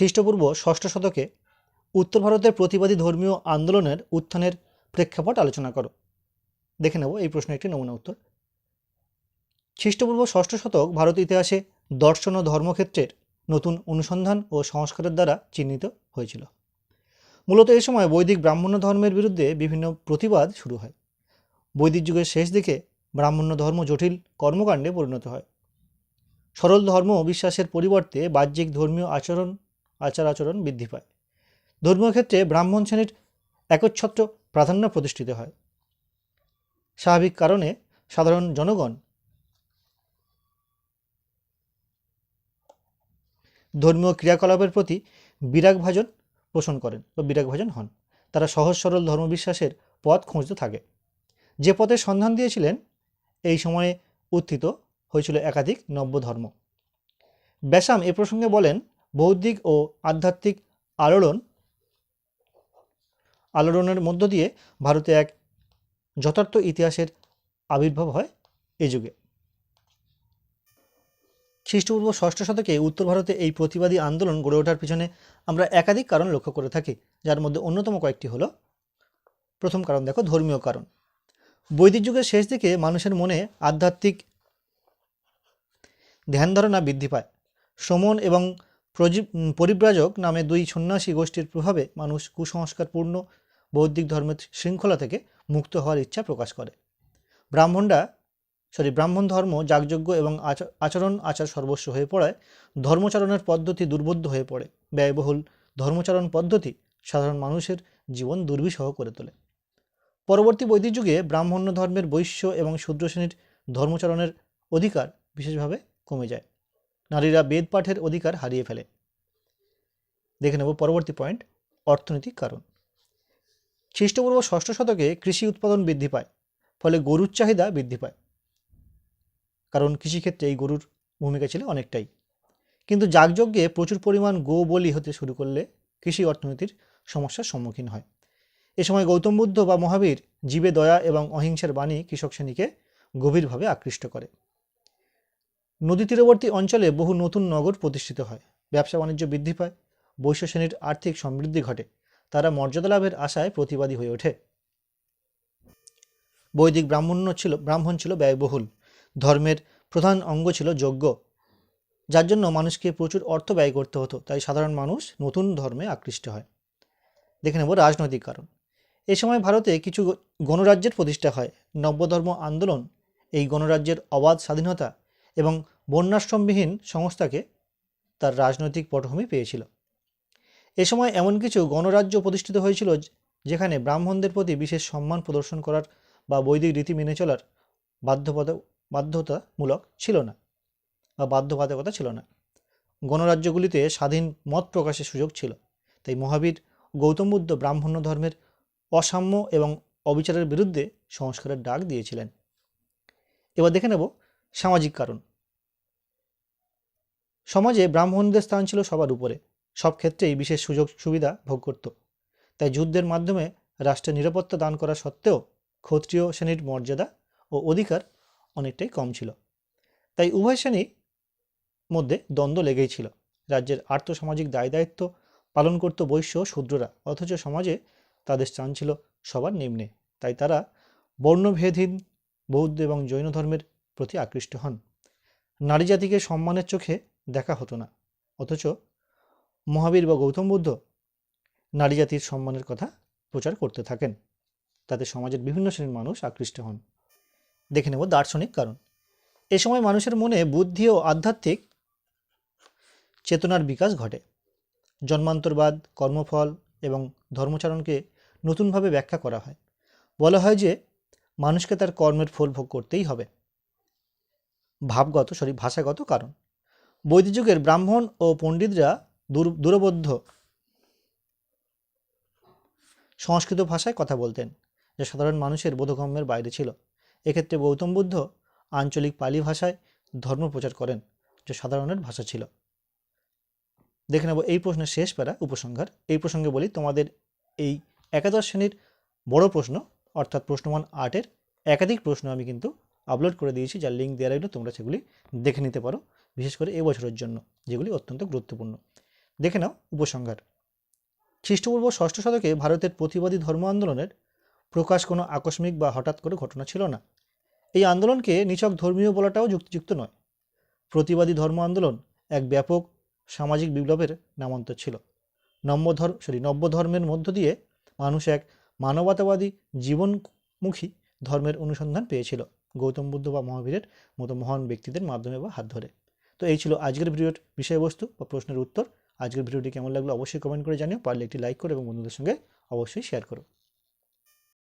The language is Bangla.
খ্রিস্টপূর্ব ষষ্ঠ শতকে উত্তর ভারতের প্রতিবাদী ধর্মীয় আন্দোলনের উত্থানের প্রেক্ষাপট আলোচনা করো। দেখে নেব এই প্রশ্নের একটি নমুনা উত্তর। খ্রিস্টপূর্ব ষষ্ঠ শতক ভারত ইতিহাসে দর্শন ও ধর্মক্ষেত্রের নতুন অনুসন্ধান ও সংস্কারের দ্বারা চিহ্নিত হয়েছিল। মূলত এই সময় বৈদিক ব্রাহ্মণ্য ধর্মের বিরুদ্ধে বিভিন্ন প্রতিবাদ শুরু হয়। বৈদিক যুগের শেষ দিকে ব্রাহ্মণ্য ধর্ম জটিল কর্মকাণ্ডে পরিণত হয়। সরল ধর্ম বিশ্বাসের পরিবর্তে বাহ্যিক ধর্মীয় আচরণ আচার আচরণ বৃদ্ধি পায়। ধর্মীয় ক্ষেত্রে ব্রাহ্মণ শ্রেণির একচ্ছত্র প্রাধান্য প্রতিষ্ঠিত হয়। স্বাভাবিক কারণে সাধারণ জনগণ ধর্মীয় ক্রিয়াকলাপের প্রতি বিরাগভাজন পোষণ করেন বা বিরাগভাজন হন। তারা সহজ সরল ধর্মবিশ্বাসের পথ খুঁজতে থাকে। যে পথের সন্ধান দিয়েছিলেন, এই সময়ে উত্থিত হয়েছিল একাধিক নব্য ধর্ম। ব্যাসাম এ প্রসঙ্গে বলেন বৌদ্ধিক ও আধ্যাত্মিক আলোড়ন, আলোড়নের মধ্য দিয়ে ভারতে এক যথার্থ ইতিহাসের আবির্ভাব হয় এই যুগে। খ্রিস্টপূর্ব ষষ্ঠ শতকে উত্তর ভারতে এই প্রতিবাদী আন্দোলন গড়ে ওঠার পিছনে আমরা একাধিক কারণ লক্ষ্য করে থাকি, যার মধ্যে অন্যতম কয়েকটি হলো, প্রথম কারণ দেখো, ধর্মীয় কারণ। বৈদিক যুগের শেষ দিকে মানুষের মনে আধ্যাত্মিক ধ্যান ধারণা বৃদ্ধি পায়। শ্রমণ এবং পরিব্রাজক নামে দুই সন্ন্যাসী গোষ্ঠীর প্রভাবে মানুষ কুসংস্কারপূর্ণ, বৌদ্ধিক ধর্মের শৃঙ্খলা থেকে মুক্ত হওয়ার ইচ্ছা প্রকাশ করে। ব্রাহ্মণরা সরি ব্রাহ্মণ ধর্ম যাগযজ্ঞ এবং আচ- আচরণ আচার সর্বস্ব হয়ে পড়ায়, ধর্মচারণের পদ্ধতি দুর্বোধ্য হয়ে পড়ে। ব্যয়বহুল ধর্মচারণ পদ্ধতি সাধারণ মানুষের জীবন দুর্বিষহ করে তোলে। পরবর্তী বৈদিক যুগে ব্রাহ্মণ্য ধর্মের বৈশ্য এবং শূদ্র শ্রেণির ধর্মচারণের অধিকার বিশেষভাবে কমে যায়। নারীরা বেদ পাঠের অধিকার হারিয়ে ফেলে। দেখে নেব পরবর্তী পয়েন্ট অর্থনৈতিক কারণ। খ্রিস্টপূর্ব ষষ্ঠ শতকে কৃষি উৎপাদন বৃদ্ধি পায়, ফলে গরুর চাহিদা বৃদ্ধি পায়। কারণ কৃষিক্ষেত্রে এই গরুর ভূমিকা ছিল অনেকটাই। কিন্তু যাগযজ্ঞে প্রচুর পরিমাণ গো বলি হতে শুরু করলে কৃষি অর্থনীতির সমস্যার সম্মুখীন হয়। এ সময় গৌতম বুদ্ধ বা মহাবীর জীবে দয়া এবং অহিংসার বাণী কৃষক শ্রেণীকে গভীরভাবে আকৃষ্ট করে। নদী তীরবর্তী অঞ্চলে বহু নতুন নগর প্রতিষ্ঠিত হয়। ব্যবসা বাণিজ্য বৃদ্ধি পায়, বৈশ্য শ্রেণির আর্থিক সমৃদ্ধি ঘটে, তারা মর্যাদা লাভের আশায় প্রতিবাদী হয়ে ওঠে। বৈদিক ব্রাহ্মণ্য ছিল, ব্রাহ্মণ ছিল ব্যয়বহুল, ধর্মের প্রধান অঙ্গ ছিল যজ্ঞ, যার জন্য মানুষকে প্রচুর অর্থ ব্যয় করতে হতো, তাই সাধারণ মানুষ নতুন ধর্মে আকৃষ্ট হয়। দেখে নেব রাজনৈতিক কারণ। এ সময় ভারতে কিছু গণরাজ্যের প্রতিষ্ঠা হয়। নব্যধর্ম আন্দোলন, এই গণরাজ্যের অবাধ স্বাধীনতা এবং বন্যাশ্রমবিহীন সংস্থাকে তার রাজনৈতিক পটভূমি পেয়েছিল। এ সময় এমন কিছু গণরাজ্য প্রতিষ্ঠিত হয়েছিল যেখানে ব্রাহ্মণদের প্রতি বিশেষ সম্মান প্রদর্শন করার বা বৈদিক রীতি মেনে চলার বাধ্যবাধ বাধ্যতামূলক ছিল না বা বাধ্যবাধকতা ছিল না। গণরাজ্যগুলিতে স্বাধীন মত প্রকাশের সুযোগ ছিল, তাই মহাবীর গৌতম বুদ্ধ ব্রাহ্মণ্য ধর্মের অসাম্য এবং অবিচারের বিরুদ্ধে সংস্কারের ডাক দিয়েছিলেন। এবার দেখে নেব সামাজিক কারণ। সমাজে ব্রাহ্মণদের স্থান ছিল সবার উপরে, সব ক্ষেত্রেই বিশেষ সুযোগ সুবিধা ভোগ করত। তাই যুদ্ধের মাধ্যমে রাষ্ট্রের নিরাপত্তা দান করা সত্ত্বেও ক্ষত্রিয় শ্রেণির মর্যাদা ও অধিকার অনেকটাই কম ছিল। তাই উভয় শ্রেণির মধ্যে দ্বন্দ্ব লেগেই ছিল। রাজ্যের আর্থসামাজিক দায় দায়িত্ব পালন করত বৈশ্য শূদ্ররা, অথচ সমাজে তাদের স্থান ছিল সবার নিম্নে। তাই তারা বর্ণভেদহীন, বৌদ্ধ এবং জৈন ধর্মের প্রতি আকৃষ্ট হন। নারী জাতিকে সম্মানের চোখে দেখা হতো না। অথচ মহাবীর বা গৌতম বুদ্ধ নারী জাতির সম্মানের কথা প্রচার করতে থাকেন। তাতে সমাজের বিভিন্ন শ্রেণির মানুষ আকৃষ্ট হন। দেখে নেব দার্শনিক কারণ। এ সময় মানুষের মনে বুদ্ধি ও আধ্যাত্মিক চেতনার বিকাশ ঘটে। জন্মান্তরবাদ, কর্মফল এবং ধর্মচারণকে নতুনভাবে ব্যাখ্যা করা হয়। বলা হয় যে মানুষকে তার কর্মের ফল ভোগ করতেই হবে। ভাবগত সরি ভাষাগত কারণ। বৈদিক যুগের ব্রাহ্মণ ও পণ্ডিতরা দূর, দূরবদ্ধ। সংস্কৃত ভাষায় কথা বলতেন, যা সাধারণ মানুষের বোধগম্যের বাইরে ছিল। এক্ষেত্রে গৌতম বুদ্ধ আঞ্চলিক পালি ভাষায় ধর্ম প্রচার করেন, যা সাধারণের ভাষা ছিল। দেখে নেব এই প্রশ্নের শেষ প্যারা, উপসংহার। এই প্রসঙ্গে বলি, তোমাদের এই একাদশ শ্রেণির বড় প্রশ্ন, অর্থাৎ প্রশ্নমান আটের একাধিক প্রশ্ন আমি কিন্তু আপলোড করে দিয়েছি, যার লিঙ্ক দেওয়া রইল, তোমরা সেগুলি দেখে নিতে পারো, বিশেষ করে এবছরের জন্য, যেগুলি অত্যন্ত গুরুত্বপূর্ণ। দেখে নাও উপসংহার। খ্রিস্টপূর্ব ষষ্ঠ শতকে ভারতের প্রতিবাদী ধর্ম আন্দোলনের প্রকাশ কোনো আকস্মিক বা হঠাৎ করে ঘটনা ছিল না। এই আন্দোলনকে নিছক ধর্মীয় বলাটাও যুক্তিযুক্ত নয়। প্রতিবাদী ধর্ম আন্দোলন এক ব্যাপক সামাজিক বিপ্লবের নামান্তর ছিল। নব্যধর্ম সরি নব্য ধর্মের মধ্য দিয়ে মানুষ এক মানবতাবাদী জীবনমুখী ধর্মের অনুসন্ধান পেয়েছিল। গৌতম বুদ্ধ বা মহাবীরের মতো মহান ব্যক্তিদের মাধ্যমে বা হাত ধরে। তো এই ছিল আজকের ভিডিওর বিষয়বস্তু বা প্রশ্নের উত্তর। আজকের ভিডিওটি কেমন লাগল অবশ্যই কমেন্ট করে জানিও। পারলে একটি লাইক করো এবং বন্ধুদের সঙ্গে অবশ্যই শেয়ার করো।